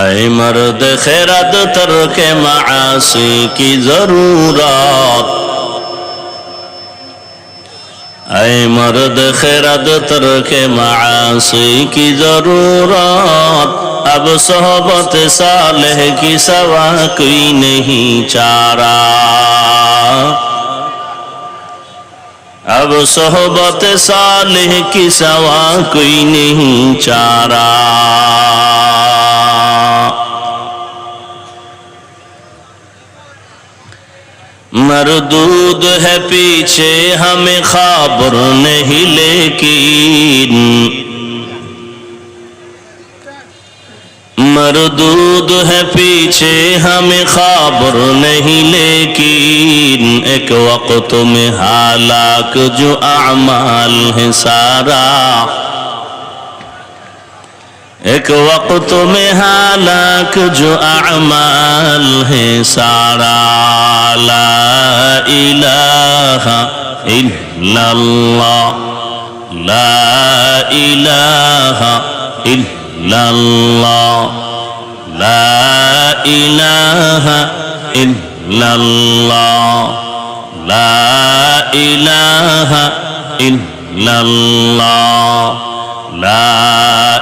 اے مرد خیرت ترک معاصی کی ضرورت اے مرد خیرت ترک معاصی کی ضرورت اب صحبت صالح کی سوا کوئی نہیں چارہ اب صحبت صالح کی سوا کوئی نہیں چارہ مردود ہے پیچھے ہمیں خابر نہیں لیکن مردود ہے پیچھے ہمیں خابر نہیں لیکن ایک وقت میں حالاک جو اعمال ہیں سارا ایک وقت میں حالک جو اعمال ہے سارا لا الہ الا اللہ لا الہ الا اللہ لا الہ الا اللہ لا الہ الا اللہ لا